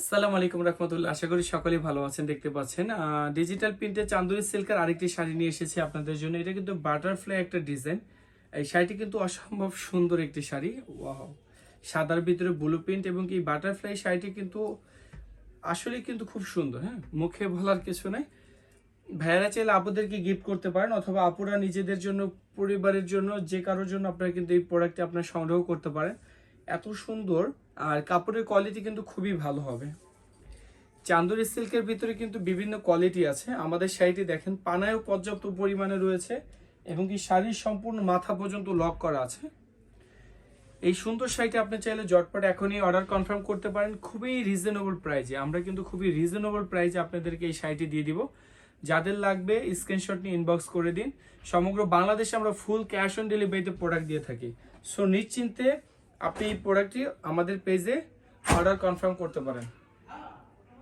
আসসালামু আলাইকুম রহমতুল্লাহ। আশা করি সকলেই ভালো আছেন, দেখতে পাচ্ছেন। ডিজিটাল প্রিন্টে চান্দুরি সিল্কের আরেকটি শাড়ি নিয়ে এসেছি আপনাদের জন্য। এটা কিন্তু বাটারফ্লাই একটা ডিজাইন এই শাড়িটি কিন্তু অসম্ভব সুন্দর একটি শাড়ি। ওয়াও সাদার ভিতরে ব্লু প্রিন্ট এবং এই বাটারফ্লাই শাড়িটি কিন্তু আসলে কিন্তু খুব সুন্দর হ্যাঁ? মুখে বলার কিছু নাই। ভাইয়ারা চাইলে আপুদেরকে গিফট করতে পারেন অথবা আপুরা নিজেদের জন্য, পরিবারের জন্য, যে কারোর জন্য আপনারা কিন্তু এই প্রোডাক্টটি আপনার সংগ্রহ করতে পারেন। এত সুন্দর, আর কাপড়ের কোয়ালিটি কিন্তু খুবই ভালো হবে। চান্দুরি সিল্কের ভিতরে কিন্তু বিভিন্ন কোয়ালিটি আছে। আমাদের শাড়িটি দেখেন, পানায়ও পর্যাপ্ত পরিমাণে রয়েছে এবং কি শাড়ির সম্পূর্ণ মাথা পর্যন্ত লক করা আছে। এই সুন্দর শাড়িটি আপনি চাইলে জটপট এখনই অর্ডার কনফার্ম করতে পারেন। খুবই রিজনেবল প্রাইজে আমরা কিন্তু খুবই রিজনেবল প্রাইজে আপনাদেরকে এই শাড়িটি দিয়ে দিব। যাদের লাগবে স্ক্রিনশট নিয়ে ইনবক্স করে দিন। সমগ্র বাংলাদেশে আমরা ফুল ক্যাশ অন ডেলিভারিতে প্রোডাক্ট দিয়ে থাকি। সো নিশ্চিন্তে আপনি এই প্রোডাক্টটি আমাদের পেজে অর্ডার কনফার্ম করতে পারেন।